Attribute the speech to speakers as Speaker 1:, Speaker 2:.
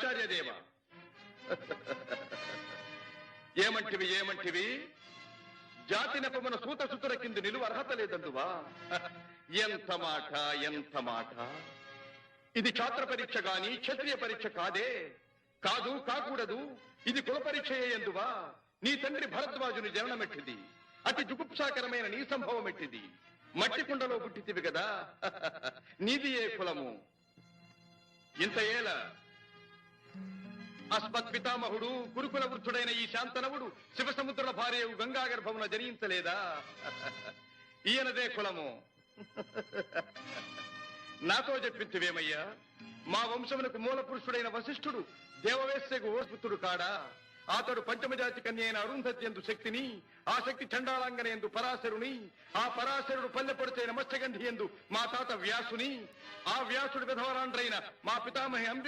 Speaker 1: ఆచార్యదేవ. ఏమంటివి ఏమంటివి? జాతి నెపమున సూత సుతుర కింద నిలువ అర్హత లేదందువా? ఎంత మాట ఎంత మాట? ఇది ఛాత్ర పరీక్ష గాని క్షత్రియ పరీక్ష కాదే. కాదు కాకూడదు. ఇది కుల పరీక్ష ఎందువా? నీ తండ్రి భరద్వాజుని జననమెట్టిది. అతి జుగుప్సాకరమైన నీ సంభవం ఎట్టిది మట్టి కుండలో పుట్టితివి కదా నీది ఏ కులము? ఇంత ఏలా అస్మత్ పితామహుడు గురుకుల వృద్ధుడైన ఈ శాంతనవుడు శివసముద్రుల భార్య గంగా గర్భమున జనించలేదా? ఈయనదే కులము. నాతో చెప్పించువేమయ్యా మా వంశమునకు మూల పురుషుడైన వశిష్ఠుడు దేవవేశ్యకు ఓపుత్రుడు కాడా? అతడు పంచమజాతి కన్య అయిన అరుంధతి ఎందు శక్తిని ఆ శక్తి చండాలంగన ఎందు పరాశరుని ఆ పరాశరుడు పల్లెపొడిచైన మత్స్యగంధి ఎందు మా తాత వ్యాసుని ఆ వ్యాసుడు విధవరాండ్రైన మా పితామహి అంబి